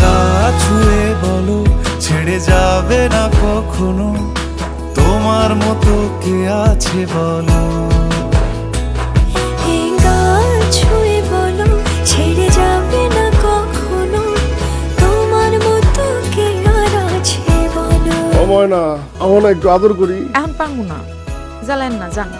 গা ছুঁয়ে বলো ছেড়ে যাবে না কখনো। তোমার মতো কে আছে বলো? এই গা ছুঁয়ে বলো ছেড়ে যাবে না কখনো। তোমার মতো কে আর আছে বলো? সময় না আমার একটু আদর করি। এখন পাঙ্গু না জ্বালেন না জান।